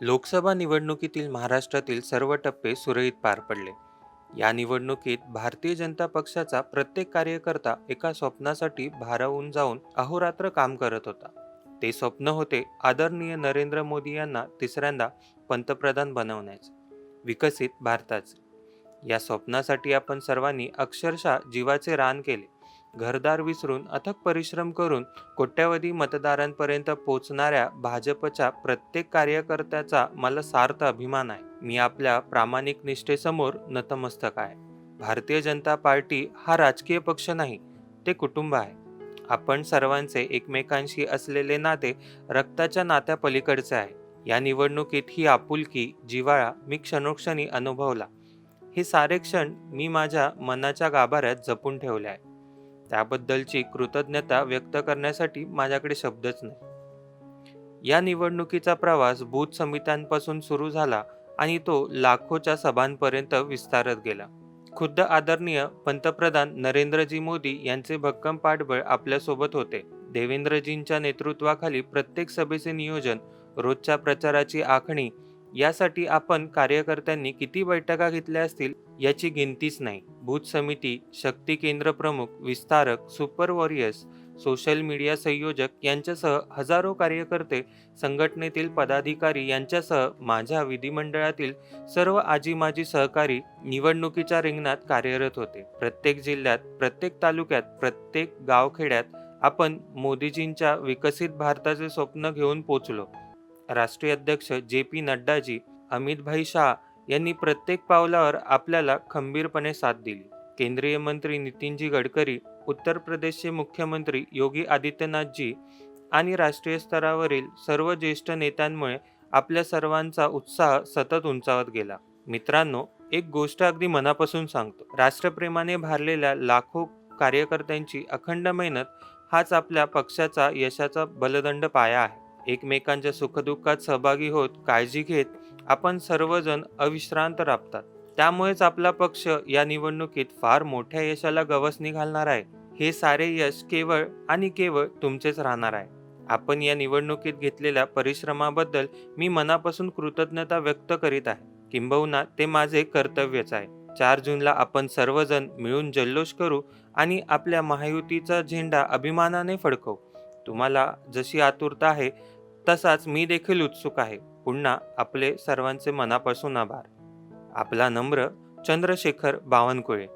लोकसभा निवडणुकीतील महाराष्ट्रातील सर्व टप्पे सुरळीत पार पडले. या निवडणुकीत भारतीय जनता पक्षाचा प्रत्येक कार्यकर्ता एका स्वप्नासाठी भारावून जाऊन अहोरात्र काम करत होता. ते स्वप्न होते आदरणीय नरेंद्र मोदी यांना तिसऱ्यांदा पंतप्रधान बनवण्याचे विकसित भारताचे. या स्वप्नासाठी आपण सर्वांनी अक्षरशः जीवाचे रान केले. घरदार विसरून अथक परिश्रम करून कोट्यावधी मतदारांपर्यंत पोहोचणाऱ्या भाजपच्या प्रत्येक कार्यकर्त्याचा मला सार्थ अभिमान आहे. मी आपल्या प्रामाणिक निष्ठेसमोर नतमस्तक आहे. भारतीय जनता पार्टी हा राजकीय पक्ष नाही ते कुटुंब आहे. आपण सर्वांचे एकमेकांशी असलेले नाते रक्ताच्या नात्या पलीकडचे आहे. या निवडणुकीत ही आपुलकी जिव्हाळा मी क्षणोक्षणी अनुभवला. हे सारे क्षण मी माझ्या मनाच्या गाभाऱ्यात जपून ठेवले आहे. त्याबद्दलची कृतज्ञता व्यक्त करण्यासाठी माझ्याकडे शब्दच नाही. या निवडणुकीचा प्रवास बूथ समित्यांपासून सुरू झाला आणि तो लाखोच्या सभांपर्यंत विस्तारत गेला. खुद्द आदरणीय पंतप्रधान नरेंद्रजी मोदी यांचे भक्कम पाठबळ आपल्यासोबत होते. देवेंद्रजींच्या नेतृत्वाखाली प्रत्येक सभेचे नियोजन रोजच्या प्रचाराची आखणी यासाठी आपण कार्यकर्त्यांनी किती बैठका घेतल्या असतील याची गिनतीच नाही. बूथ समिती शक्ती केंद्र प्रमुख विस्तारक सुपर वॉरियर्स सोशल मीडिया संयोजक यांच्यासह हजारो कार्यकर्ते संघटनेतील पदाधिकारी यांच्यासह माझ्या विधिमंडळातील सर्व आजी माजी सहकारी निवडणुकीच्या रिंगणात कार्यरत होते. प्रत्येक जिल्ह्यात प्रत्येक तालुक्यात प्रत्येक गावखेड्यात आपण मोदीजींच्या विकसित भारताचे स्वप्न घेऊन पोचलो. राष्ट्रीय अध्यक्ष जे पी नड्डाजी अमितभाई शाह यांनी प्रत्येक पावलावर आपल्याला खंबीरपणे साथ दिली. केंद्रीय मंत्री नितीनजी गडकरी उत्तर प्रदेशचे मुख्यमंत्री योगी आदित्यनाथजी आणि राष्ट्रीय स्तरावरील सर्व ज्येष्ठ नेत्यांमुळे आपल्या सर्वांचा उत्साह सतत उंचावत गेला. मित्रांनो एक गोष्ट अगदी मनापासून सांगतो. राष्ट्रप्रेमाने भारलेल्या लाखो कार्यकर्त्यांची अखंड मेहनत हाच आपल्या पक्षाचा यशाचा बलदंड पाया आहे. एकमेकांच्या सुखदुःखात सहभागी होत काळजी घेत आपण सर्वजण अविश्रांत राबतात. त्यामुळेच आपला पक्ष या निवडणुकीत फार मोठ्या यशाला गवसणी घालणार आहे. हे सारे यश केवळ आणि केवळ तुमचेच राहणार आहे. आपण या निवडणुकीत घेतलेल्या परिश्रमाबद्दल मी मनापासून कृतज्ञता व्यक्त करीत आहे. किंबहुना ते माझे कर्तव्यच आहे. चार जूनला आपण सर्वजण मिळून जल्लोष करू आणि आपल्या महायुतीचा झेंडा अभिमानाने फडकवू. तुम्हाला जशी आतुरता आहे तसाच मी देखील उत्सुक आहे. पुन्हा आपले सर्वांचे मनापासून आभार. आपला नम्र चंद्रशेखर बावनकुळे.